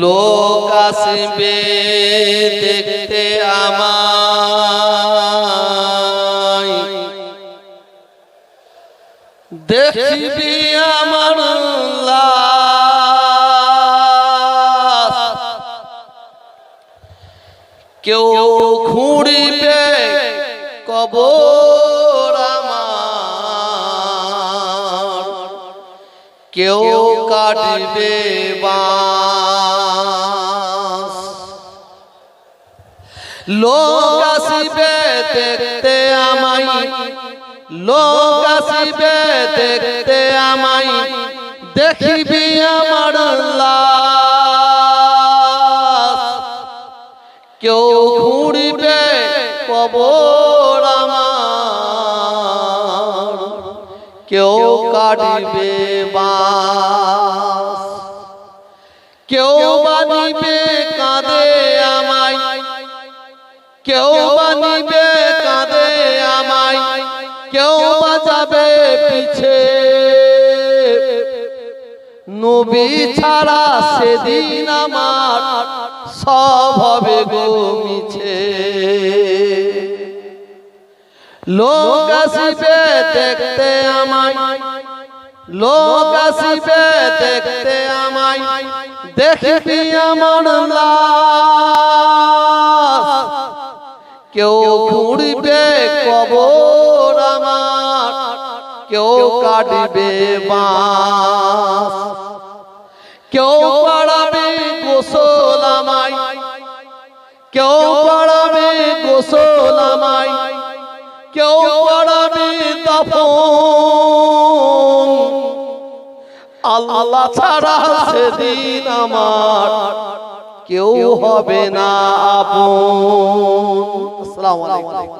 লোক আসবে দেখতে আমায় দেখবি আমার। কেউ খুঁড়িবে কবর কেউ কাটবে লোক আসিবে দেখতে আমায়। লোক আসিবে দেখতে আমায়। দেখিবি আমার কেউ ঘুরিবে কবর আমার। কেউ কাটিবে বাস। কেউ বানিবে কাঁদে আমায়। কেউ বানিবে কাঁদে আমায়। কেউ বাজাবে পিছে। নবী ছাড়া সেদিন আমার সব হবে গো মিছে। লোক আসিবে দেখতে আমায়। লোক আসিবে দেখতে আমায়, দেখবি আমার কেউ ঘুরবে কবর আমার, কেউ কাটবে বাঁশ কেউ পাড়াবে গোসল আমায়, কেউ পাড়াবে গোসল আমায়, কেউ পাড়াবে তপন। আল্লাহ ছাড়া সেদিন আমার কেউ হবে না আপন। আসসালামু আলাইকুম।